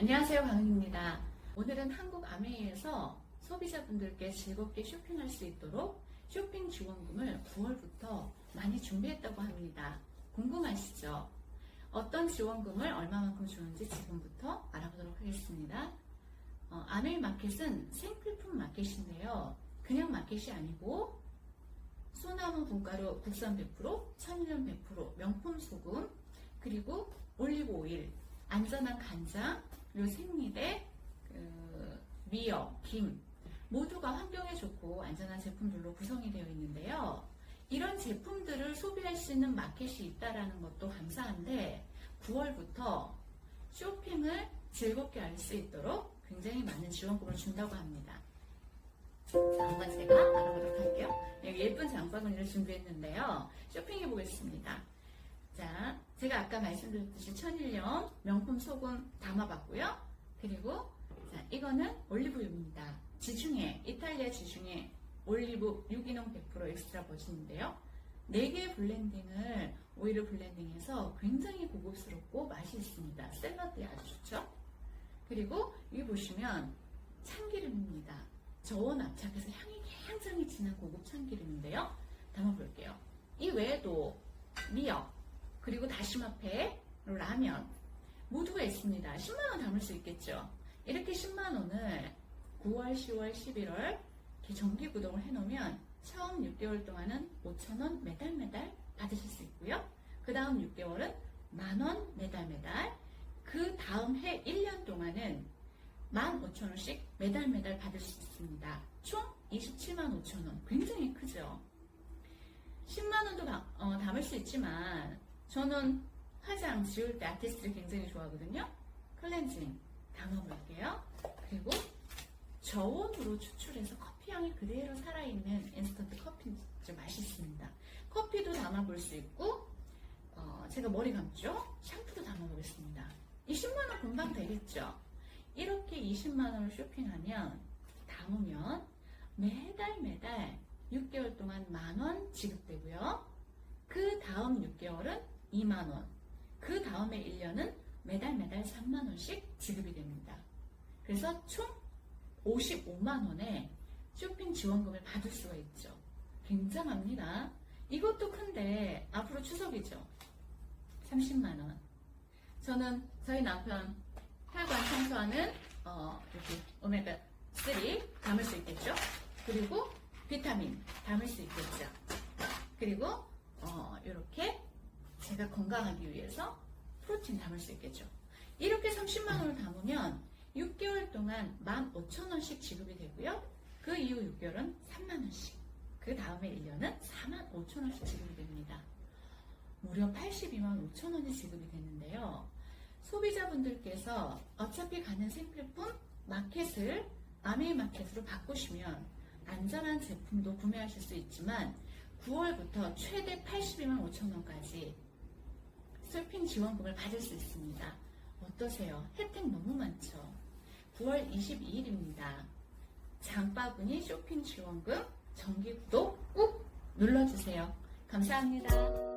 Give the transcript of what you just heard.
안녕하세요. 강은입니다. 오늘은 한국 아메이에서 소비자분들께 즐겁게 쇼핑할 수 있도록 쇼핑 지원금을 9월부터 많이 준비했다고 합니다. 궁금하시죠? 어떤 지원금을 얼마만큼 주는지 지금부터 알아보도록 하겠습니다. 어, 아메이 마켓은 생필품 마켓인데요. 그냥 마켓이 아니고 소나무 분가루 국산 100%, 천일염 100%, 명품 소금, 그리고 올리브 오일, 안전한 간장, 그리고 생리대, 그, 미역, 김 모두가 환경에 좋고 안전한 제품들로 구성이 되어 있는데요. 이런 제품들을 소비할 수 있는 마켓이 있다라는 것도 감사한데 9월부터 쇼핑을 즐겁게 할 수 있도록 굉장히 많은 지원금을 준다고 합니다. 자, 한번 제가 알아보도록 할게요. 예쁜 장바구니를 준비했는데요. 쇼핑해 보겠습니다. 자, 제가 아까 말씀드렸듯이 천일염 명품 소금 담아봤고요. 그리고 자, 이거는 올리브유입니다. 지중해, 이탈리아 지중해 올리브 유기농 100% 엑스트라 버진인데요. 4개의 블렌딩을 오일을 블렌딩해서 굉장히 고급스럽고 맛이 있습니다. 샐러드에 아주 좋죠? 그리고 여기 보시면 참기름입니다. 저온 압착해서 향이 굉장히 진한 고급 참기름인데요. 담아볼게요. 이 외에도 미역, 그리고 그리고 라면 모두가 있습니다. 10만원 담을 수 있겠죠. 이렇게 10만원을 9월, 10월, 11월 이렇게 정기 구독을 해놓으면 처음 6개월 동안은 5천원 매달 매달 받으실 수 있고요. 그 다음 6개월은 만원 매달 매달 그 다음 해 1년 동안은 15,000원씩 매달 매달 받을 수 있습니다. 총 27만 5천원. 굉장히 크죠? 10만원도 담을 수 있지만 저는 화장 지울 때 아티스트를 굉장히 좋아하거든요. 클렌징 담아볼게요. 그리고 저온으로 추출해서 커피 향이 그대로 살아있는 인스턴트 커피 좀 맛있습니다. 커피도 담아볼 수 있고 어, 제가 머리 감죠? 샴푸도 담아보겠습니다. 20만원 금방 되겠죠? 이렇게 20만원을 쇼핑하면 담으면 매달 매달 6개월 동안 만원 지급되고요. 그 다음 6개월은 2만원, 그 다음에 1년은 매달 매달 3만원씩 지급이 됩니다. 그래서 총 55만원의 쇼핑 지원금을 받을 수가 있죠. 굉장합니다. 이것도 큰데 앞으로 추석이죠. 30만원. 저는 저희 남편 혈관 청소하는 어, 여기 오메가 3 담을 수 있겠죠. 그리고 비타민 담을 수 있겠죠. 그리고 어, 이렇게 제가 건강하기 위해서 프로틴 담을 수 있겠죠. 이렇게 30만 원을 담으면 6개월 동안 15,000원씩 지급이 되고요. 그 이후 6개월은 3만 원씩. 그 다음에 1년은 4만 5천 원씩 지급이 됩니다. 무려 82만 5천 원이 지급이 되는데요. 소비자분들께서 어차피 가는 생필품 마켓을 아메이 마켓으로 바꾸시면 안전한 제품도 구매하실 수 있지만 9월부터 최대 82만 5천 원까지 쇼핑 지원금을 받을 수 있습니다. 어떠세요? 혜택 너무 많죠? 9월 22일입니다. 장바구니 쇼핑 지원금 정기 구독 꾹 눌러주세요. 감사합니다.